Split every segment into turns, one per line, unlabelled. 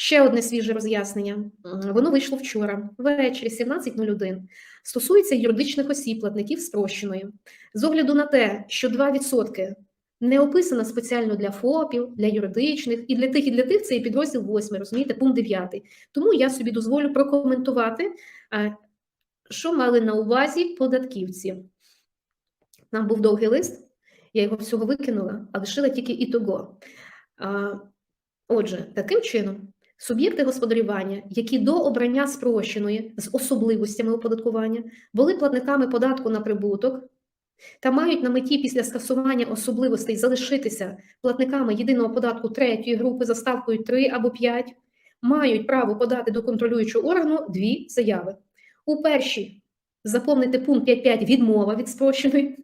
Ще одне свіже роз'яснення. Воно вийшло вчора, ввечері, 17.01. Стосується юридичних осіб, платників спрощеної. З огляду на те, що 2% не описано спеціально для ФОПів, для юридичних, і для тих, і для тих це є підрозділ 8, розумієте, пункт 9. Тому я собі дозволю прокоментувати, е, що мали на увазі податківці. Нам був довгий лист, я його всього викинула, а лишила тільки ітого. А, Отже, таким чином, суб'єкти господарювання, які до обрання спрощеної з особливостями оподаткування були платниками податку на прибуток та мають на меті після скасування особливостей залишитися платниками єдиного податку третьої групи за ставкою 3 або 5, мають право подати до контролюючого органу дві заяви. У першій заповнити пункт 5.5 відмова від спрощеної.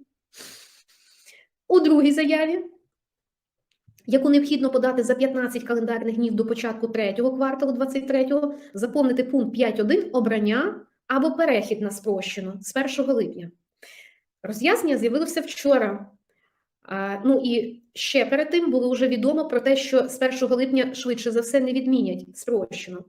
У другій заяві, яку необхідно подати за 15 календарних днів до початку третього кварталу 23-го, заповнити пункт 5.1 обрання або перехід на спрощену з 1 липня. Роз'яснення з'явилося вчора. Ну і ще перед тим було вже відомо про те, що з 1 липня швидше за все не відмінять спрощену.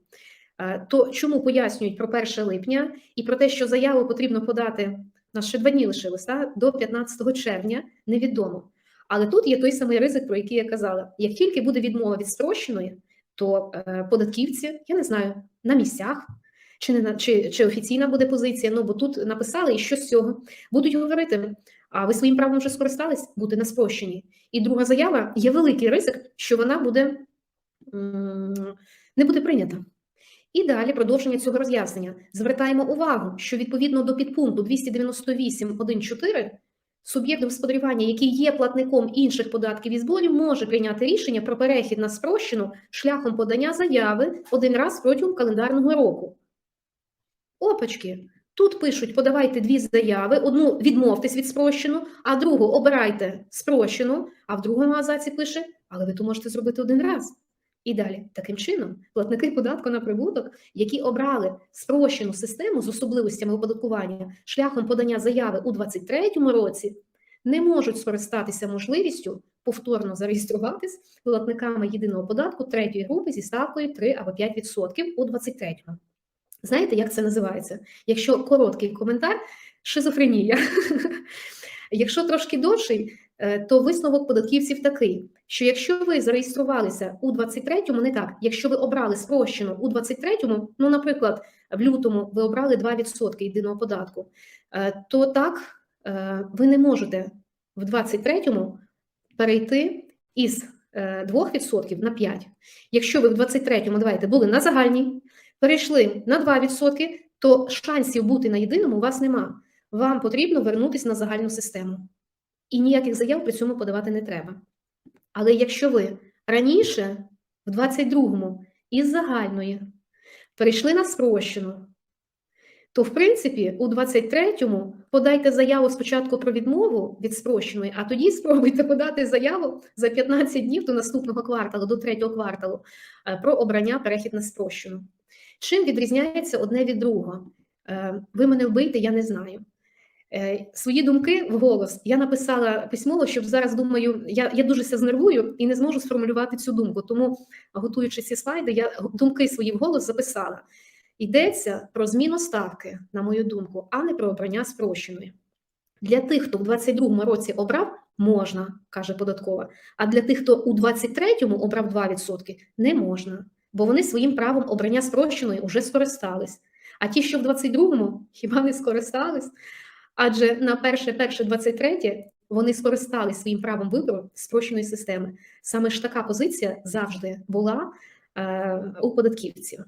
А, То чому пояснюють про 1 липня і про те, що заяву потрібно подати нас ще два дні лишилось, та, до 15 червня, невідомо. Але тут є той самий ризик, про який я казала. Як тільки буде відмова від спрощеної, то е, податківці, я не знаю, на місцях чи не чи, чи офіційна буде позиція. Ну бо тут написали, і що з цього будуть говорити. А ви своїм правом вже скористались бути на спрощенні. І друга заява є великий ризик, що вона буде не буде прийнята. І далі продовження цього роз'яснення. Звертаємо увагу, що відповідно до підпункту 298.1.4 суб'єкт господарювання, який є платником інших податків і зборів, може прийняти рішення про перехід на спрощену шляхом подання заяви один раз протягом календарного року. Опачки. Тут пишуть: подавайте дві заяви: одну відмовтесь від спрощену, а другу обирайте спрощену, а в другому абзаці пише, але ви то можете зробити один раз. І далі, таким чином, платники податку на прибуток, які обрали спрощену систему з особливостями оподаткування шляхом подання заяви у 2023 році, не можуть скористатися можливістю повторно зареєструватись платниками єдиного податку третьої групи зі ставкою 3 або 5% у 2023. Знаєте, як це називається? Якщо короткий коментар, шизофренія. Якщо трошки довший, то висновок податківців такий, що якщо ви зареєструвалися у 23-му, не так, якщо ви обрали спрощену у 23-му, ну, наприклад, в лютому ви обрали 2% єдиного податку, е, то так е, ви не можете в 23-му перейти із 2% на 5%. Якщо ви в 23-му, давайте, були на загальній, перейшли на 2%, то шансів бути на єдиному у вас нема. Вам потрібно вернутися на загальну систему. І ніяких заяв при цьому подавати не треба. Але якщо ви раніше, в 22-му, із загальної перейшли на спрощену, то, в принципі, у 23-му подайте заяву спочатку про відмову від спрощеної, а тоді спробуйте подати заяву за 15 днів до наступного кварталу, до третього кварталу, е, про обрання перехід на спрощену. Чим відрізняється одне від другого? Е, Ви мене вбийте, я не знаю. Е, Свої думки вголос я написала письмово, щоб зараз думаю, я я дуже ся знервую і не зможу сформулювати цю думку. Тому, готуючи ці слайди, я думки свої вголос записала. Йдеться про зміну ставки, на мою думку, а не про обрання спрощеної. Для тих, хто в 22-му році обрав, можна, каже податкова. А для тих, хто у 23-му обрав 2%, не можна, бо вони своїм правом обрання спрощеної вже скористались. А ті, що в 22-му, хіба не скористались? Адже на перше, перше 23 вони скористали своїм правом вибору спрощеної системи. Саме ж така позиція завжди була е, у податківців.